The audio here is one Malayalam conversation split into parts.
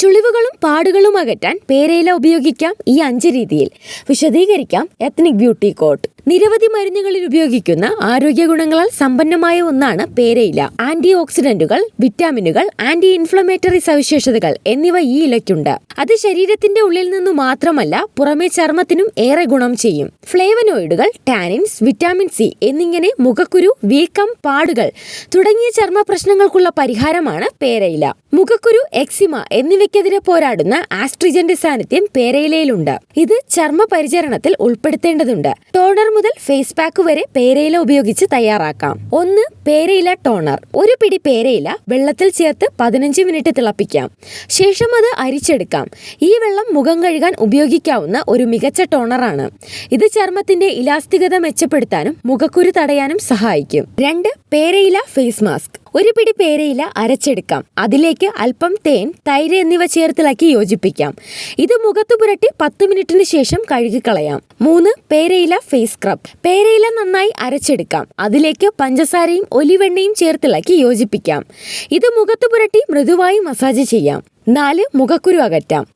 ചുളിവുകളും പാടുകളും അകറ്റാൻ പേരയില ഉപയോഗിക്കാം ഈ അഞ്ച് രീതിയിൽ. വിശദീകരിക്കാം എത്നിക് ബ്യൂട്ടി കോട്ട് നിരവധി മരുന്നുകളിൽ ഉപയോഗിക്കുന്ന ആരോഗ്യ ഗുണങ്ങളാൽ സമ്പന്നമായ ഒന്നാണ് പേരയില. ആന്റി ഓക്സിഡന്റുകൾ വിറ്റാമിനുകൾ ആന്റി ഇൻഫ്ലമേറ്ററി സവിശേഷതകൾ എന്നിവ ഈ ഇലയ്ക്കുണ്ട്. അത് ശരീരത്തിന്റെ ഉള്ളിൽ നിന്നു മാത്രമല്ല പുറമെ ചർമ്മത്തിനും ഏറെ ഗുണം ചെയ്യും. ഫ്ലേവനോയിഡുകൾ ടാനിൻസ് വിറ്റാമിൻ സി എന്നിങ്ങനെ മുഖക്കുരു വീക്കം പാടുകൾ തുടങ്ങിയ ചർമ്മ പ്രശ്നങ്ങൾക്കുള്ള പരിഹാരമാണ് പേരയില. മുഖക്കുരു എക്സിമ എന്നിവയ്ക്കെതിരെ പോരാടുന്ന ആസ്ട്രിജന്റെ സാന്നിധ്യം പേരയിലയിലുണ്ട്. ഇത് ചർമ്മ പരിചരണത്തിൽ ഉൾപ്പെടുത്തേണ്ടതുണ്ട്. ടോണർ മുതൽ ഫേസ് പാക്ക് വരെ പേരയില ഉപയോഗിച്ച് തയ്യാറാക്കാം. ഒന്ന് പേരയില ടോണർ ഒരു പിടി പേരയില വെള്ളത്തിൽ ചേർത്ത് പതിനഞ്ച് മിനിറ്റ് തിളപ്പിക്കാം. ശേഷം അത് അരിച്ചെടുക്കാം. ഈ വെള്ളം മുഖം കഴുകാൻ ഉപയോഗിക്കാവുന്ന ഒരു മികച്ച ടോണറാണ് ഇത് ചർമ്മത്തിന്റെ ഇലാസ്തികത മെച്ചപ്പെടുത്താനും മുഖക്കുരു തടയാനും സഹായിക്കും. രണ്ട് പേരയില ഫേസ് മാസ്ക് ഒരു പിടി പേരയില അരച്ചെടുക്കാം. അതിലേക്ക് അല്പം തേൻ തൈര് എന്നിവ ചേർത്തിളക്കി യോജിപ്പിക്കാം. ഇത് മുഖത്ത് പുരട്ടി പത്ത് മിനിറ്റിന് ശേഷം കഴുകിക്കളയാം. മൂന്ന് പേരയില ഫേസ് സ്ക്രബ്. പേരയില നന്നായി അരച്ചെടുക്കാം. അതിലേക്ക് പഞ്ചസാരയും ഒലിവെണ്ണയും ചേർത്തിളക്കി യോജിപ്പിക്കാം. ഇത് മുഖത്ത് പുരട്ടി മൃദുവായി മസാജ് ചെയ്യാം. നാല് മുഖക്കുരു അകറ്റാം.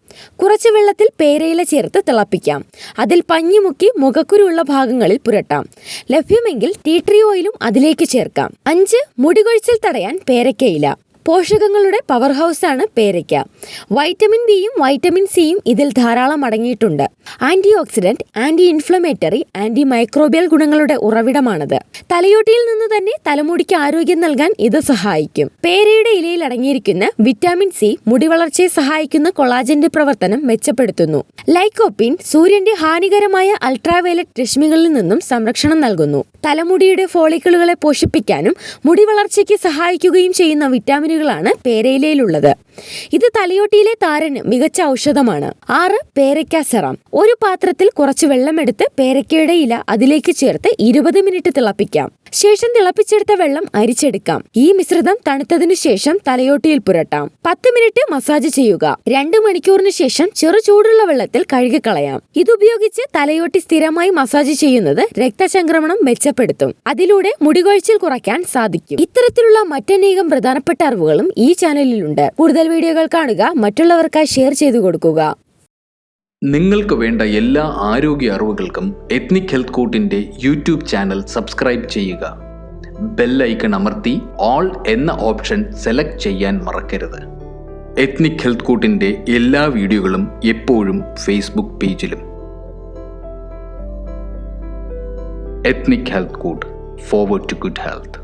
കുറച്ച് വെള്ളത്തിൽ പേരയില ചേർത്ത് തിളപ്പിക്കാം. അതിൽ പഞ്ഞിമുക്കി മുക്കി മുഖക്കുരു ഭാഗങ്ങളിൽ പുരട്ടാം. ലഭ്യമെങ്കിൽ ടീ ട്രീ ഓയിലും അതിലേക്ക് ചേർക്കാം. അഞ്ച് മുടികൊഴിച്ചിൽ തടയാൻ പേരക്കയില. പോഷകങ്ങളുടെ പവർ ഹൗസാണ് പേരയ്ക്ക. വൈറ്റമിൻ ബിയും വൈറ്റമിൻ സിയും ഇതിൽ ധാരാളം അടങ്ങിയിട്ടുണ്ട്. Anti oxidant anti inflammatory anti microbial ഗുണങ്ങളുടെ ഉറവിടമാണിത്. തലയോട്ടിയിൽ നിന്ന് തന്നെ തലമുടിക്ക് ആരോഗ്യം നൽകാൻ ഇത് സഹായിക്കും. പേരയുടെ ഇലയിൽ അടങ്ങിയിരിക്കുന്ന വിറ്റാമിൻ സി മുടി വളർച്ചയെ സഹായിക്കുന്ന കൊളാജന്റെ പ്രവർത്തനം മെച്ചപ്പെടുത്തുന്നു. ലൈക്കോപ്പിൻ സൂര്യന്റെ ഹാനികരമായ അൾട്രാവയലറ്റ് രശ്മികളിൽ നിന്നും സംരക്ഷണം നൽകുന്നു. തലമുടിയുടെ ഫോളിക്കിളുകളെ പോഷിപ്പിക്കാനും മുടി വളർച്ചയ്ക്ക് സഹായിക്കുകയും ചെയ്യുന്ന വിറ്റാമിനുകളാണ് പേരയിലയിലുള്ളത്. ഇത് തലയോട്ടിയിലെ താരന് മികച്ച ഔഷധമാണ്. ആറ് പേരയ്ക്ക സെറം. ഒരു പാത്രത്തിൽ കുറച്ച് വെള്ളമെടുത്ത് പേരയ്ക്കയുടെ ഇല അതിലേക്ക് ചേർത്ത് ഇരുപത് മിനിറ്റ് തിളപ്പിക്കാം. ശേഷം തിളപ്പിച്ചെടുത്ത വെള്ളം അരിച്ചെടുക്കാം. ഈ മിശ്രിതം തണുത്തതിനു ശേഷം തലയോട്ടിയിൽ പുരട്ടാം. പത്ത് മിനിറ്റ് മസാജ് ചെയ്യുക. രണ്ട് മണിക്കൂറിന് ശേഷം ചെറു ചൂടുള്ള വെള്ളത്തിൽ കഴുകിക്കളയാം. ഇതുപയോഗിച്ച് തലയോട്ടി സ്ഥിരമായി മസാജ് ചെയ്യുന്നത് രക്തചംക്രമണം മെച്ചപ്പെടുത്തും. അതിലൂടെ മുടികൊഴിച്ചിൽ കുറയ്ക്കാൻ സാധിക്കും. ഇത്തരത്തിലുള്ള മറ്റനേകം പ്രധാനപ്പെട്ട അറിവുകളും ഈ ചാനലിലുണ്ട്. കൂടുതൽ വീഡിയോകൾ കാണുക മറ്റുള്ളവർക്കായി ഷെയർ ചെയ്തു കൊടുക്കുക. നിങ്ങൾക്ക് വേണ്ട എല്ലാ ആരോഗ്യ അറിവുകൾക്കും എത്നിക് ഹെൽത്ത് കൂട്ടിന്റെ യൂട്യൂബ് ചാനൽ സബ്സ്ക്രൈബ് ചെയ്യുക. ബെൽ ഐക്കൺ അമർത്തി ഓൾ എന്ന ഓപ്ഷൻ സെലക്ട് ചെയ്യാൻ മറക്കരുത്. എത്നിക് ഹെൽത്ത് കൂട്ടിന്റെ എല്ലാ വീഡിയോകളും എപ്പോഴും ഫേസ്ബുക്ക് പേജിലും എത്നിക് ഹെൽത്ത് കൂട്ട് forward to good health